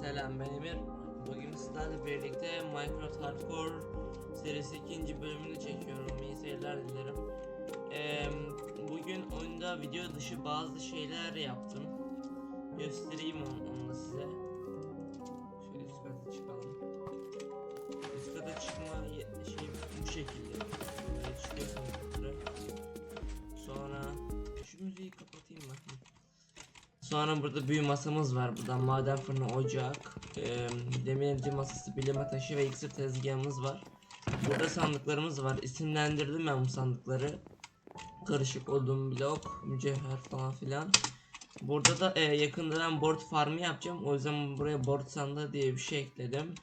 Selam ben Emir. Bugün sizlerle birlikte Minecraft Hardcore serisi ikinci bölümünü çekiyorum. İyi seyirler dilerim. Ee, bugün oyunda video dışı bazı şeyler yaptım. Göstereyim onu, onu size. Sonra burada büyü masamız var. Burada maden fırını, ocak, e, demirci masası, bileme taşı ve iksir tezgahımız var. Burada sandıklarımız var. İsimlendirdim ben bu sandıkları. Karışık odun, blok, mücevher falan filan. Burada da e, yakında ben board farmı yapacağım. O yüzden buraya board sandığı diye bir şey ekledim.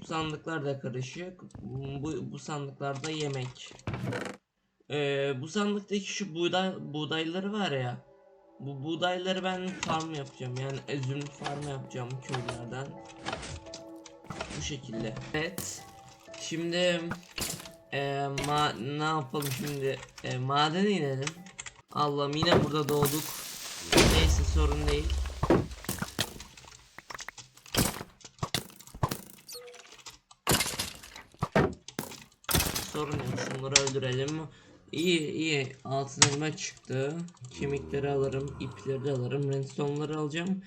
Bu sandıklar da karışık. Bu, bu sandıklarda yemek. E, bu sandıktaki şu buğday, buğdayları var ya. Bu buğdayları ben farm yapacağım. Yani üzüm farm yapacağım köylerden. Bu şekilde. Evet. Şimdi eee ma ne yapalım şimdi? Eee madene inelim. Allah'ım yine burada doğduk. Neyse sorun değil. Sorun yok. Şunları öldürelim. İyi iyi. Altın elma çıktı. Kemikleri alırım. ipleri de alırım. Redstone'ları alacağım.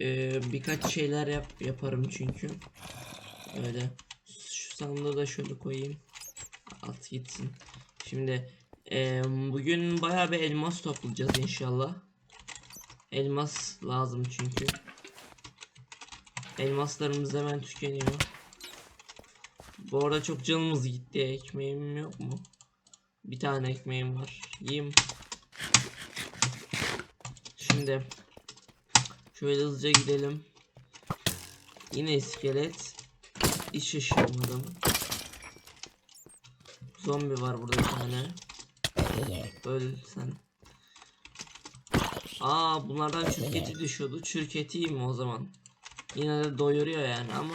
Ee, birkaç şeyler yap yaparım çünkü. Öyle. Şu sandığı da şöyle koyayım. At gitsin. Şimdi ee, bugün bayağı bir elmas toplayacağız inşallah. Elmas lazım çünkü. Elmaslarımız hemen tükeniyor. Bu arada çok canımız gitti. Ekmeğim yok mu? Bir tane ekmeğim var. Yiyeyim. Şimdi şöyle hızlıca gidelim. Yine iskelet. Hiç şaşırmadım. Zombi var burada bir tane. Öl sen. Aa bunlardan çürük eti düşüyordu. Çürük eti yiyeyim o zaman. Yine de doyuruyor yani ama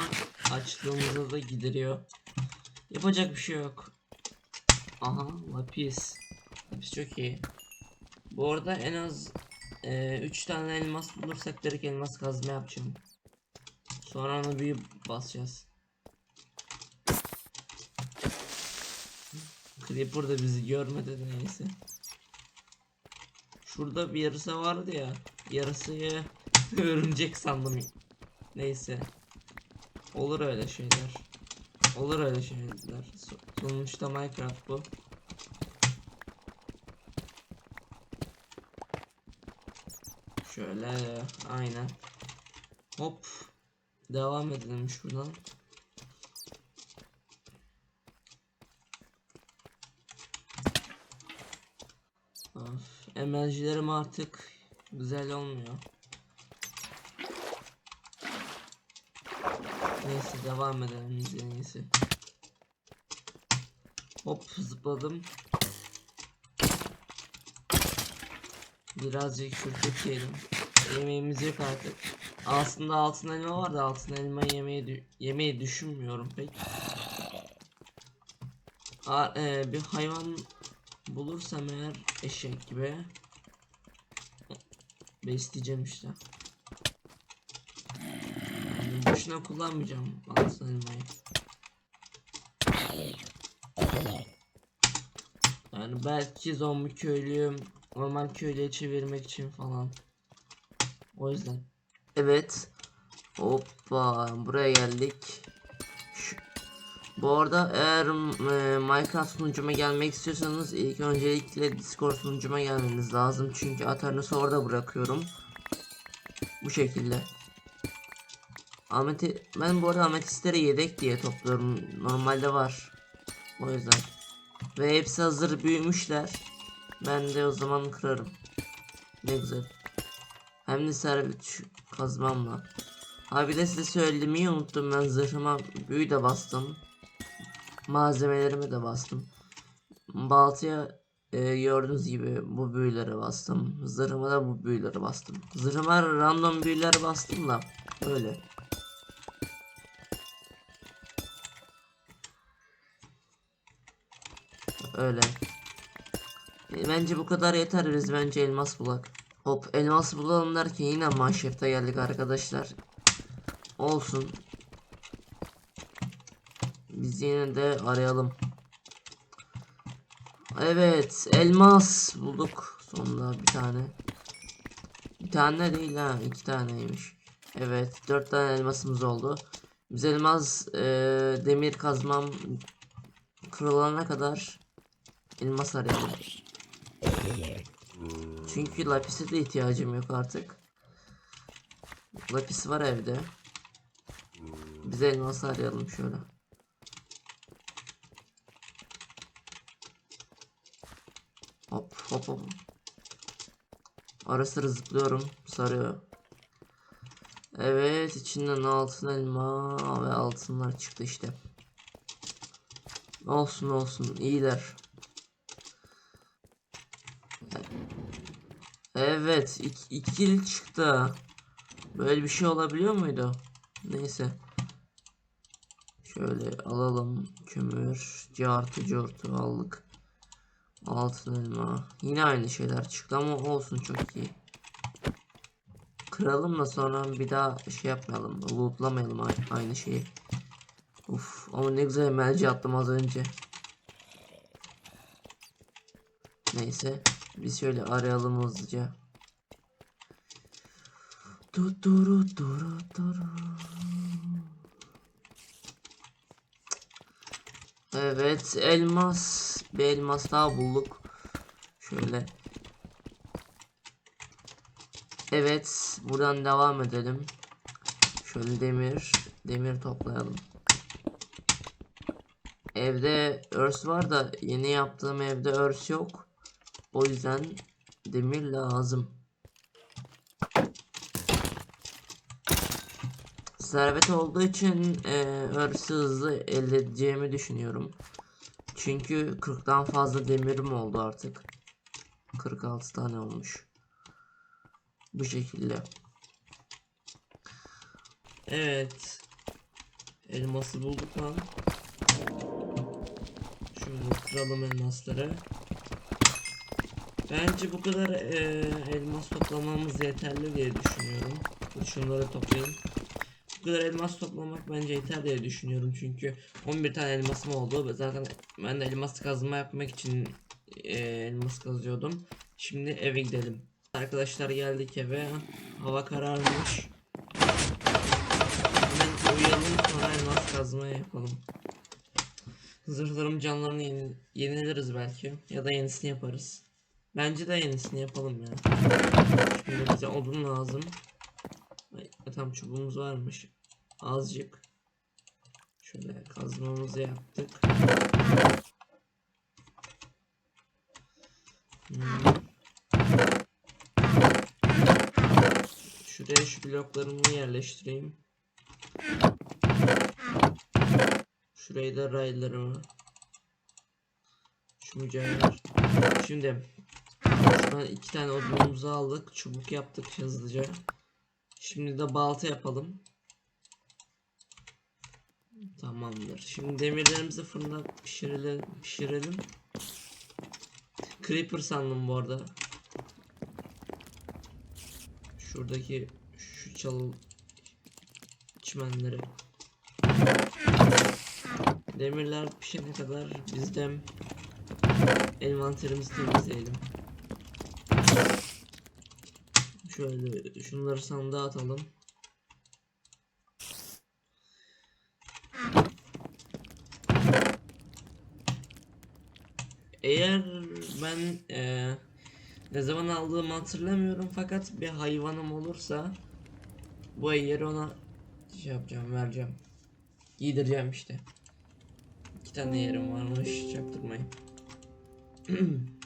açlığımızı da gideriyor. Yapacak bir şey yok. Aha lapis. Lapis çok iyi. Bu arada en az 3 tane elmas bulursak direkt elmas kazma yapacağım. Sonra onu bir basacağız. Creeper da bizi görmedi neyse. Şurada bir yarısı vardı ya. Yarısıyı örümcek sandım. Neyse. Olur öyle şeyler. Olur öyle şeyler. So- Sonuçta Minecraft bu. Şöyle aynen. Hop. Devam edelim şuradan. Of, enerjilerim artık güzel olmuyor. Neyse devam edelim en iyisi. Hop zıpladım. Birazcık şurada yiyelim. Yemeğimiz yok artık. Aslında altın elma var da altın elma yemeyi dü- yemeyi düşünmüyorum pek. A e, bir hayvan bulursam eğer eşek gibi besleyeceğim işte. Boşuna kullanmayacağım altın elmayı. Yani belki zombi köylüyüm normal köylüye çevirmek için falan. O yüzden. Evet. Hoppa buraya geldik. Şu- Bu arada eğer e, Minecraft sunucuma gelmek istiyorsanız ilk öncelikle Discord sunucuma gelmeniz lazım. Çünkü atarınızı orada bırakıyorum. Bu şekilde. Ahmet'i ben bu arada ametistleri yedek diye topluyorum. Normalde var. O yüzden. Ve hepsi hazır büyümüşler. Ben de o zaman kırarım. Ne güzel. Hem de servet kazmamla. Ha bir de size söylemeyi unuttum ben zırhıma büyü de bastım. Malzemelerimi de bastım. Baltaya e, gördüğünüz gibi bu büyüleri bastım. Zırhıma da bu büyüleri bastım. Zırhıma random büyüler bastım da öyle. Öyle. E, Bence bu kadar yeter biz bence elmas bulak. Hop elmas bulalım derken yine manşefte geldik arkadaşlar. olsun. Biz yine de arayalım. Evet, elmas bulduk sonunda bir tane. Bir tane değil ha, iki taneymiş. Evet, dört tane elmasımız oldu. Biz elmas e, demir kazmam kırılana kadar elmas arayalım. Çünkü lapise de ihtiyacım yok artık. Lapis var evde. Biz elmas arayalım şöyle. Hop hop hop. Ara sıra zıplıyorum. Sarıyor. Evet içinden altın elma ve altınlar çıktı işte. Olsun olsun iyiler. Evet ik ikili çıktı. Böyle bir şey olabiliyor muydu? Neyse. Şöyle alalım. Kömür, cartı cortu aldık. Altın elma. Yine aynı şeyler çıktı ama olsun çok iyi. Kıralım da sonra bir daha şey yapmayalım. Lootlamayalım aynı şeyi. Uf ama ne güzel emelci attım az önce. Neyse. Biz şöyle arayalım hızlıca. Du duru duru duru. Evet elmas. Bir elmas daha bulduk. Şöyle. Evet buradan devam edelim. Şöyle demir. Demir toplayalım. Evde örs var da yeni yaptığım evde örs yok. O yüzden demir lazım. Servet olduğu için e, örsü hızlı elde edeceğimi düşünüyorum. Çünkü 40'tan fazla demirim oldu artık. 46 tane olmuş. Bu şekilde. Evet. Elması bulduk lan. Şöyle kıralım elmasları. Bence bu kadar eee, elmas toplamamız yeterli diye düşünüyorum. Şunları toplayayım. Bu kadar elmas toplamak bence yeter diye düşünüyorum çünkü 11 tane elmasım oldu zaten ben de elmas kazma yapmak için eee, elmas kazıyordum. Şimdi eve gidelim. Arkadaşlar geldik eve. Hava kararmış. Hemen uyuyalım sonra elmas kazmaya yapalım. Zırhlarım canlarını yeni, yenileriz belki ya da yenisini yaparız. Bence de yenisini yapalım ya. Şimdi bize odun lazım. Tam çubuğumuz varmış. Azıcık. Şöyle kazmamızı yaptık. Hmm. Şuraya şu bloklarımı yerleştireyim. Şuraya da raylarımı. Şu mücevher. Şimdi şuradan iki tane odunumuzu aldık. Çubuk yaptık hızlıca. Şimdi de balta yapalım. Tamamdır. Şimdi demirlerimizi fırında pişirelim. pişirelim. Creeper sandım bu arada. Şuradaki şu çalı çimenleri. Demirler pişene kadar biz de envanterimizi temizleyelim. Şöyle şunları sandığa atalım. Eğer ben eee, ne zaman aldığımı hatırlamıyorum fakat bir hayvanım olursa bu yeri ona şey yapacağım vereceğim. Giydireceğim işte. İki tane yerim varmış çaktırmayın.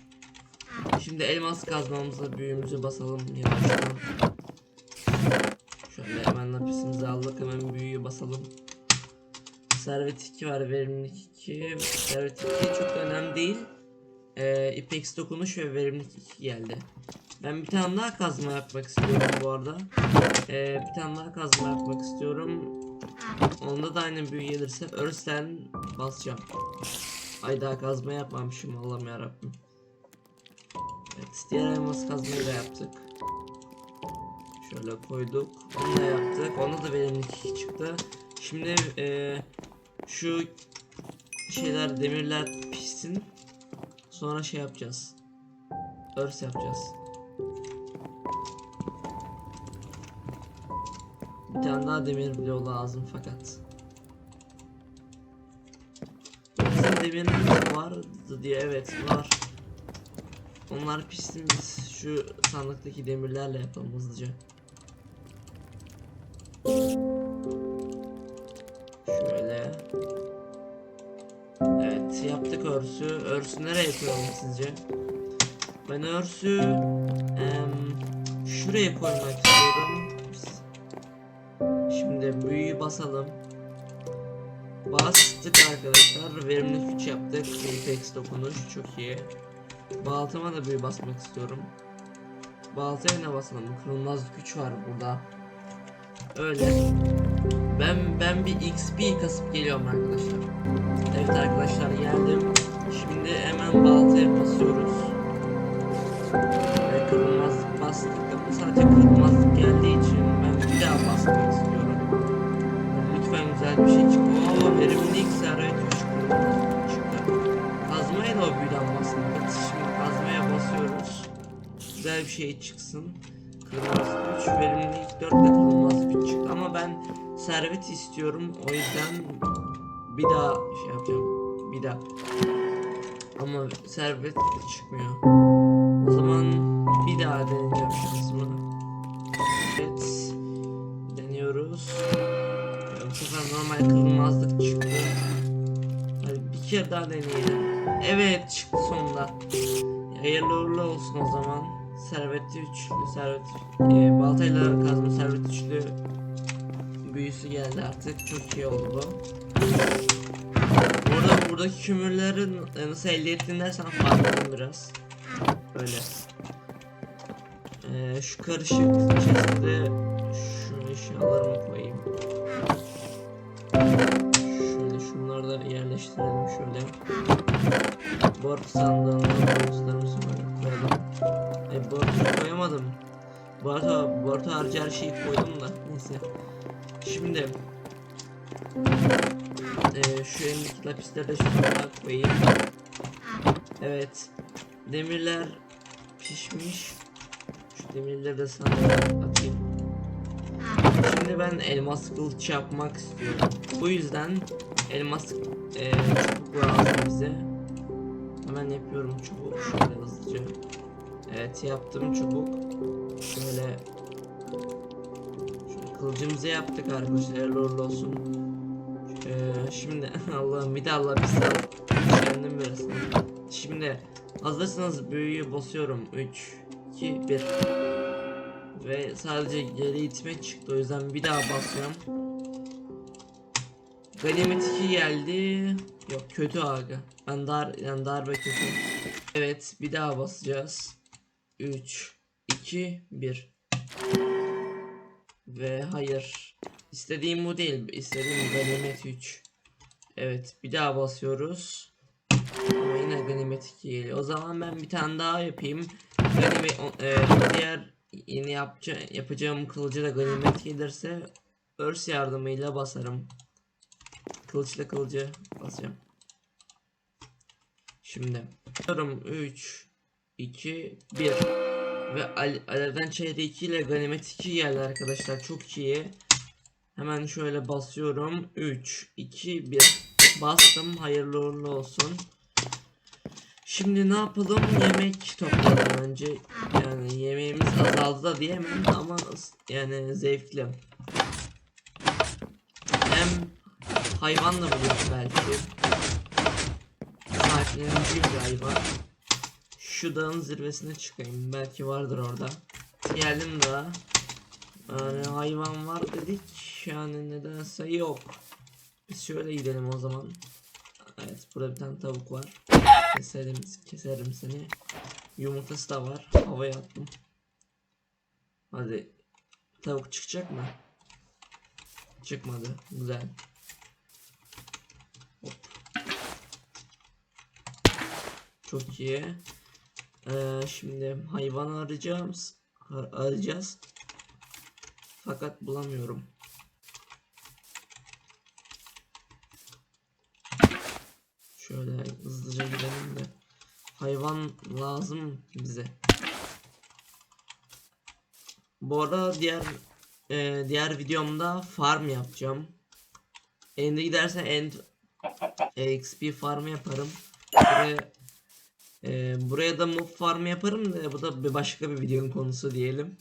Şimdi elmas kazmamıza büyüğümüzü basalım yavaştan. Şöyle hemen lapisimizi aldık hemen büyüğü basalım. Servet 2 var verimlilik 2. Servet 2 çok önemli değil. Ee, İpex dokunuş ve verimlilik 2 geldi. Ben bir tane daha kazma yapmak istiyorum bu arada. Ee, bir tane daha kazma yapmak istiyorum. Onda da aynı büyü gelirse örsten basacağım. Ay daha kazma yapmamışım Allah'ım yarabbim. Evet diğer elmas kazmayı da yaptık. Şöyle koyduk. Onu da yaptık. Onda da 2 çıktı. Şimdi e, şu şeyler demirler pişsin. Sonra şey yapacağız. Örs yapacağız. Bir tane daha demir bloğu lazım fakat. Bizim demirimiz vardı diye evet var. Onlar pişsin şu sandıktaki demirlerle yapalım hızlıca. Şöyle. Evet yaptık örsü. Örsü nereye koyalım sizce? Ben örsü em, şuraya koymak istiyorum. Şimdi büyüyü basalım. Bastık arkadaşlar. Verimli 3 yaptık. Apex dokunuş çok iyi. Baltama da büyü basmak istiyorum. Baltaya ne basalım? Kırılmaz güç var burada. Öyle. Ben ben bir XP kasıp geliyorum arkadaşlar. Evet arkadaşlar geldim. Şimdi hemen baltaya basıyoruz. Ve kırılmazlık bastık ama sadece kırılmazlık geldiği için Güzel bir şey çıksın. Kırılmaz 3 verimlilik 4 de kırılmaz 3 çıktı. Ama ben servet istiyorum. O yüzden bir daha şey yapacağım. Bir daha. Ama servet çıkmıyor. O zaman bir daha deneyeceğim şansımı. Evet. Deniyoruz. Bu sefer normal kırılmazlık çıktı. Hadi bir kere daha deneyelim. Evet çıktı sonunda. Hayırlı uğurlu olsun o zaman servetli üçlü servet e, baltayla kazma servet üçlü büyüsü geldi artık çok iyi oldu bu. Burada buradaki kömürlerin e, nasıl elde ettiğini dersen farkındayım biraz. Böyle. Ee, şu karışık chest'e şu eşyalarımı koyayım. Şöyle şunları da yerleştirelim şöyle. Borç sandığına borçlarımı koyamadım. Bu arada, bu arada harcı her şeyi koydum da neyse. Şimdi eee şu elimdeki lapisleri de şuraya koyayım. Evet. Demirler pişmiş. Şu demirleri de sana atayım. Şimdi ben elmas kılıç yapmak istiyorum. Bu yüzden elmas eee çubuk lazım bize. Hemen yapıyorum çubuğu şöyle hızlıca. Evet yaptım çubuk. Şöyle Şöyle kılıcımızı yaptık arkadaşlar. Hayırlı olsun. Ee, şimdi Allah'ım bir de Allah bir sağ Kendim biraz. Şimdi hazırsanız büyüyü basıyorum. 3 2 1 ve sadece geri itme çıktı o yüzden bir daha basıyorum. Ganimet 2 geldi. Yok kötü aga. Ben dar yani darbe kötü. Evet bir daha basacağız. 3 2 1 ve hayır. İstediğim bu değil. İstediğim ganimet 3. Evet bir daha basıyoruz. Ama yine ganimet 2 geliyor. O zaman ben bir tane daha yapayım. Ganimet, e, diğer yeni yapca, yapacağım kılıcı da ganimet gelirse örs yardımıyla basarım. Kılıçla kılıcı basacağım. Şimdi. Diyorum 3 2 1 ve Al Alev'den çeyreği 2 ile ganimet 2 geldi arkadaşlar çok iyi. Hemen şöyle basıyorum. 3 2 1 bastım. Hayırlı uğurlu olsun. Şimdi ne yapalım? Yemek toplayalım önce. Yani yemeğimiz azaldı da diyemem ama yani zevkli. Hem hayvan da buluruz belki. Sahiplenici bir hayvan. Şu dağın zirvesine çıkayım. Belki vardır orada. Geldim daha. Yani hayvan var dedik. Yani nedense yok. Biz şöyle gidelim o zaman. Evet burada bir tane tavuk var. Keserim, keserim seni. Yumurtası da var. Havaya attım. Hadi. Tavuk çıkacak mı? Çıkmadı. Güzel. Hop. Çok iyi. Ee, şimdi hayvan arayacağız. Ar- arayacağız. fakat bulamıyorum. Şöyle hızlıca gidelim de. Hayvan lazım bize. Bu arada diğer e, diğer videomda farm yapacağım. End'e gidersen end e, XP farm yaparım. Buraya, e, buraya da mob farm yaparım da bu da bir başka bir videonun konusu diyelim.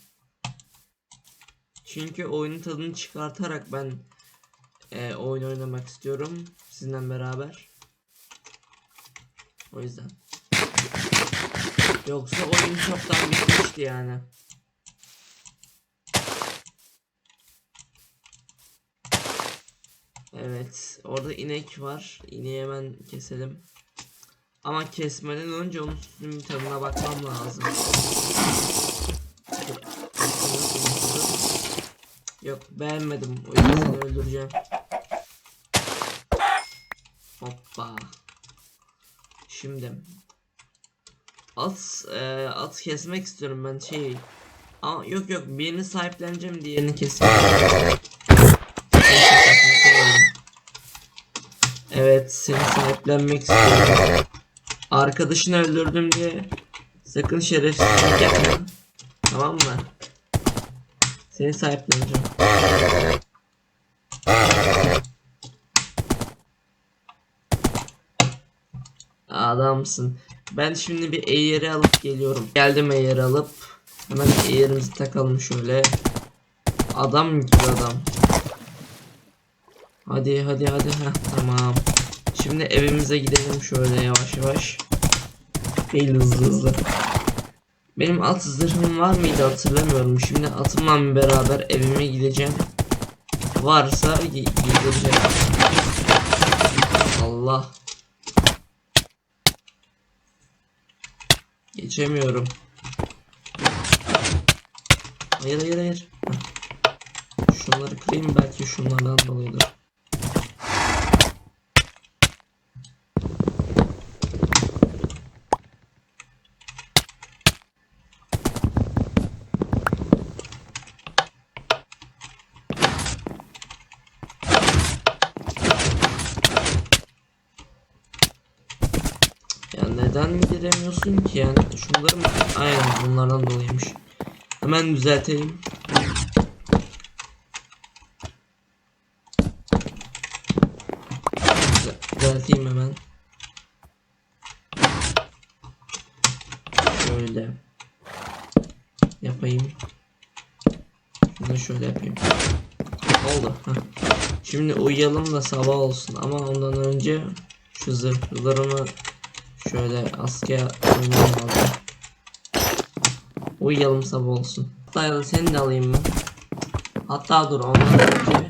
Çünkü oyunun tadını çıkartarak ben e, oyun oynamak istiyorum sizinle beraber. O yüzden. Yoksa oyun çoktan bitmişti yani. Evet, orada inek var. İneği hemen keselim. Ama kesmeden önce onun sütünün tadına bakmam lazım. Yok beğenmedim. O yüzden seni öldüreceğim. Hoppa. Şimdi at e, at kesmek istiyorum ben şey. Ama yok yok birini sahipleneceğim diğerini keseceğim. Evet seni sahiplenmek istiyorum. Arkadaşını öldürdüm diye sakın şerefsizlik yapma. Tamam mı? Seni sahipleneceğim. Adamsın. Ben şimdi bir eğeri alıp geliyorum. Geldim eğeri alıp. Hemen eğerimizi takalım şöyle. Adam gibi adam. Hadi hadi hadi. Heh, tamam. Şimdi evimize gidelim şöyle yavaş yavaş. Değil hızlı hızlı. Benim at zırhım var mıydı hatırlamıyorum. Şimdi atımla beraber evime gideceğim. Varsa gi- giydireceğim. Allah. Geçemiyorum. Hayır hayır hayır. Şunları kırayım belki şunlardan dolayıdır. Ya neden giremiyorsun ki yani? Şunları mı? Aynen bunlardan dolayıymış. Hemen düzeltelim. Düze- Düzelteyim hemen. Şöyle. Yapayım. Şunu şöyle yapayım. Oldu. Heh. Şimdi uyuyalım da sabah olsun ama ondan önce şu zırhlarımı şöyle askıya. Uyuyalım sabah olsun. Hatta seni de alayım ben. Hatta dur ondan önce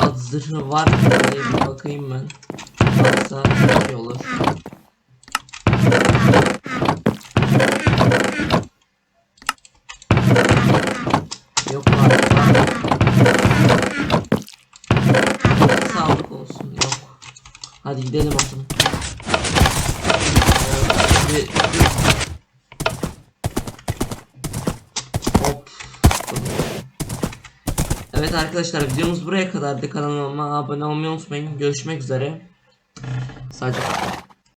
at zırhı var diye bir bakayım ben. Varsa iyi olur. Yok var. Sağlık olsun. Yok. Hadi gidelim atım. Arkadaşlar videomuz buraya kadardı. Kanalıma abone olmayı unutmayın. Görüşmek üzere. Sadece